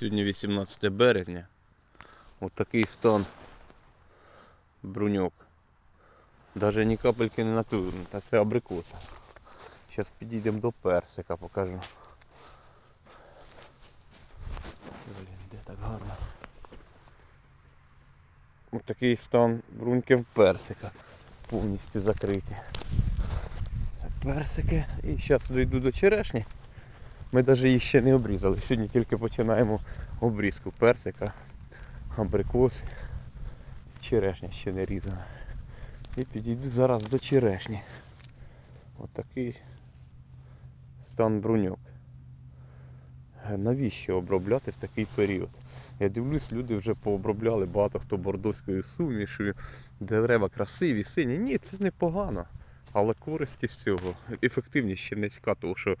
Сьогодні 18 березня. От такий стан бруньок. Даже ні капельки не натурний, та це абрикоса. Зараз підійдемо до персика, покажу. Блін, де так гарно. Ось такий стан бруньки в персика. Повністю закриті. Це персики. І зараз дойду до черешні. Ми навіть їх ще не обрізали. Сьогодні тільки починаємо обрізку персика, абрикоси, черешня ще не різана. І підійду зараз до черешні. Ось такий стан бруньок. Навіщо обробляти в такий період? Я дивлюсь, люди вже пообробляли багато хто бордоською сумішою, дерева красиві, сині. Ні, це непогано. Але користі з цього, ефективність ще низька, тому що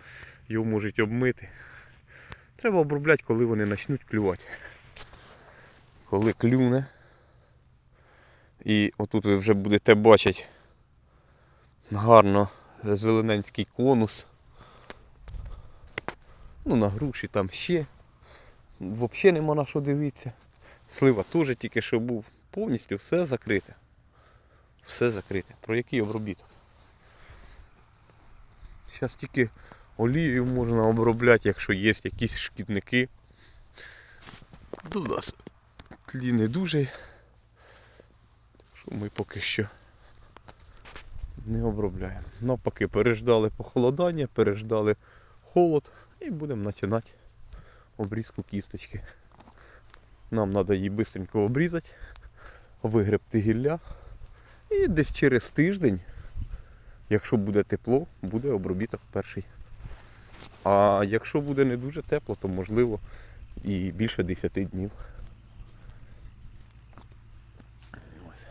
його можуть обмити. Треба обробляти, коли вони почнуть клювати. Коли клюне. І отут ви вже будете бачити гарно зелененький конус. Ну, на груші там ще. Взагалі нема на що дивитися. Слива теж тільки що був. Повністю все закрите. Все закрите. Про який обробіток? Зараз тільки олією можна обробляти, якщо є якісь шкідники. У нас тлі не дуже. Що ми поки що не обробляємо. Навпаки, переждали похолодання, переждали холод і будемо починати обрізку кісточки. Нам треба її швидко обрізати, вигребти гілля. І десь через тиждень, якщо буде тепло, буде обробіток перший. А якщо буде не дуже тепло, то можливо і більше 10 днів. Ось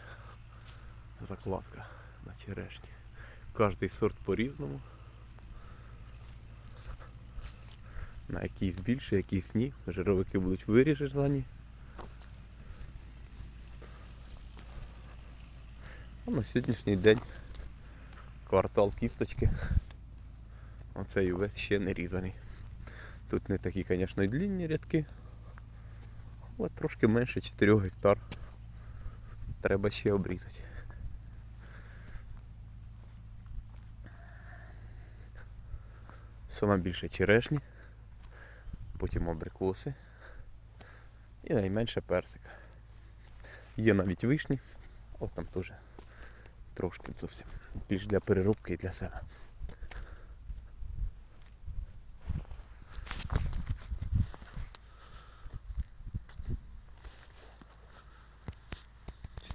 закладка на черешні. Кожний сорт по-різному. На якийсь більше, якийсь ні. Жировики будуть вирізані. А на сьогоднішній день квартал кісточки. Оцей увесь ще не різаний. Тут не такі, звісно, і длінні рядки, але трошки менше 4 гектар. Треба ще обрізати. Саме більше черешні, потім абрикоси і найменше персика. Є навіть вишні, але там теж трошки зовсім. Більш для переробки і для себе.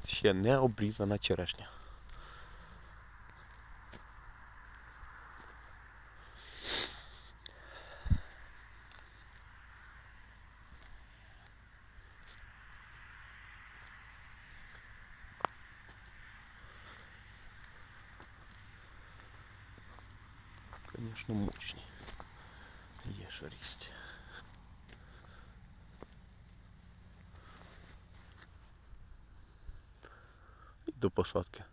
Ще не обрізана черешня. Звісно, мощні. Є шарість. І до посадки.